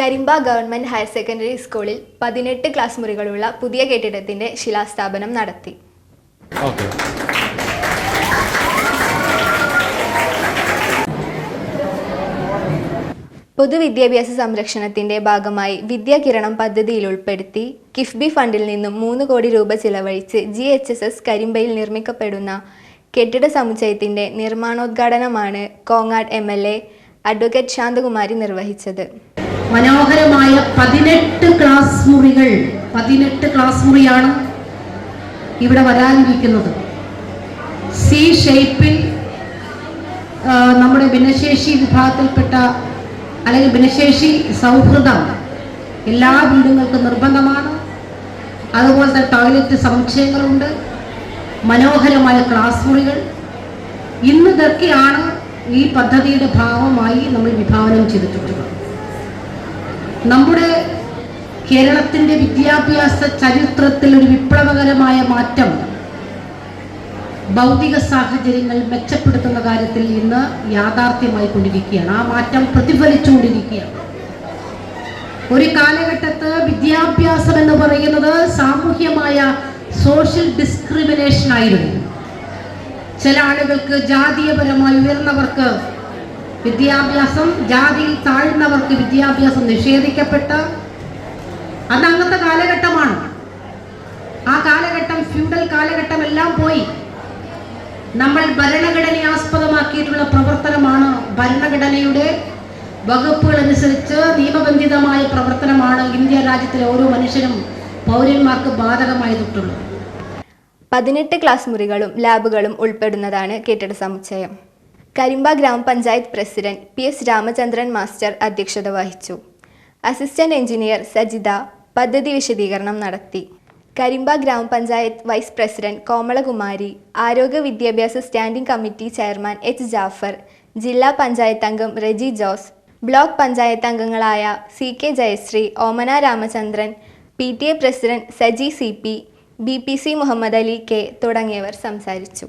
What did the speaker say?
Karimba government higher secondary സ്കൂളിൽ പതിനെട്ട് class മുറികളുള്ള പുതിയ കെട്ടിടത്തിന്റെ ശിലാസ്ഥാപനം നടത്തി. പൊതുവിദ്യാഭ്യാസ സംരക്ഷണത്തിന്റെ ഭാഗമായി വിദ്യാകിരണം പദ്ധതിയിൽ ഉൾപ്പെടുത്തി കിഫ്ബി ഫണ്ടിൽ നിന്നും മൂന്ന് കോടി രൂപ ചിലവഴിച്ച് ജി എച്ച് എസ് എസ് കരിമ്പയിൽ നിർമ്മിക്കപ്പെടുന്ന കെട്ടിട സമുച്ചയത്തിന്റെ നിർമ്മാണോദ്ഘാടനമാണ് Kongad M L A advocate Shanthakumari നിർവഹിച്ചത്. മനോഹരമായ പതിനെട്ട് ക്ലാസ് മുറികൾ. പതിനെട്ട് ക്ലാസ് മുറിയാണ് ഇവിടെ വരാനിരിക്കുന്നത്. സി ഷേപ്പിൽ നമ്മുടെ ഭിന്നശേഷി വിഭാഗത്തിൽപ്പെട്ട അല്ലെങ്കിൽ ഭിന്നശേഷി സൗഹൃദം എല്ലാ വീടുകൾക്കും നിർബന്ധമാണ്. അതുപോലത്തെ ടോയ്ലറ്റ് സമുച്ചയങ്ങളുണ്ട്. മനോഹരമായ ക്ലാസ് മുറികൾ. ഇന്ന് ഇതൊക്കെയാണ് ഈ പദ്ധതിയുടെ ഭാഗമായി നമ്മൾ വിഭാവനം ചെയ്തിട്ടുള്ളത്. നമ്മുടെ കേരളത്തിന്റെ വിദ്യാഭ്യാസ ചരിത്രത്തിൽ ഒരു വിപ്ലവകരമായ മാറ്റം ഭൗതിക സാഹചര്യങ്ങൾ മെച്ചപ്പെടുത്തുന്ന കാര്യത്തിൽ ഇന്ന് യാഥാർത്ഥ്യമായി കൊണ്ടിരിക്കുകയാണ്. ആ മാറ്റം പ്രതിഫലിച്ചുകൊണ്ടിരിക്കുകയാണ്. ഒരു കാലഘട്ടത്ത് വിദ്യാഭ്യാസം എന്ന് പറയുന്നത് സാമൂഹ്യമായ സോഷ്യൽ ഡിസ്ക്രിമിനേഷൻ ആയിരുന്നു. ചില ആളുകൾക്ക് ജാതീയപരമായി ഉയർന്നവർക്ക് വിദ്യാഭ്യാസം ജാതിയിൽ താഴ്ന്നവർക്ക് വിദ്യാഭ്യാസം നിഷേധിക്കപ്പെട്ട അത് അന്നത്തെ കാലഘട്ടമാണ്. ആ കാലഘട്ടം ഫ്യൂഡൽ കാലഘട്ടം എല്ലാം പോയി. നമ്മൾ ഭരണഘടനയെ ആസ്പദമാക്കിയിട്ടുള്ള പ്രവർത്തനമാണ് ഭരണഘടനയുടെ വകുപ്പുകൾ അനുസരിച്ച് നിയമബന്ധിതമായ പ്രവർത്തനമാണ് ഇന്ത്യ രാജ്യത്തിലെ ഓരോ മനുഷ്യനും പൗരന്മാർക്ക് ബാധകമായതിട്ടുള്ളത് പതിനെട്ട് ക്ലാസ് മുറികളും ലാബുകളും ഉൾപ്പെടുന്നതാണ് കെട്ടിട സമുച്ചയം. കരിമ്പ ഗ്രാമപഞ്ചായത്ത് president P S Ramachandran master അധ്യക്ഷത വഹിച്ചു. അസിസ്റ്റന്റ് എഞ്ചിനീയർ സജിത പദ്ധതി വിശദീകരണം നടത്തി. കരിമ്പ ഗ്രാമപഞ്ചായത്ത് വൈസ് പ്രസിഡന്റ് കോമളകുമാരി ആരോഗ്യ വിദ്യാഭ്യാസ standing committee chairman H Jaffar ജില്ലാ പഞ്ചായത്ത് അംഗം റെജി ജോസ് ബ്ലോക്ക് പഞ്ചായത്ത് അംഗങ്ങളായ C K Jayasree Omana Ramachandran P T A president Saji C P B P C Muhammad Ali K തുടങ്ങിയവർ സംസാരിച്ചു.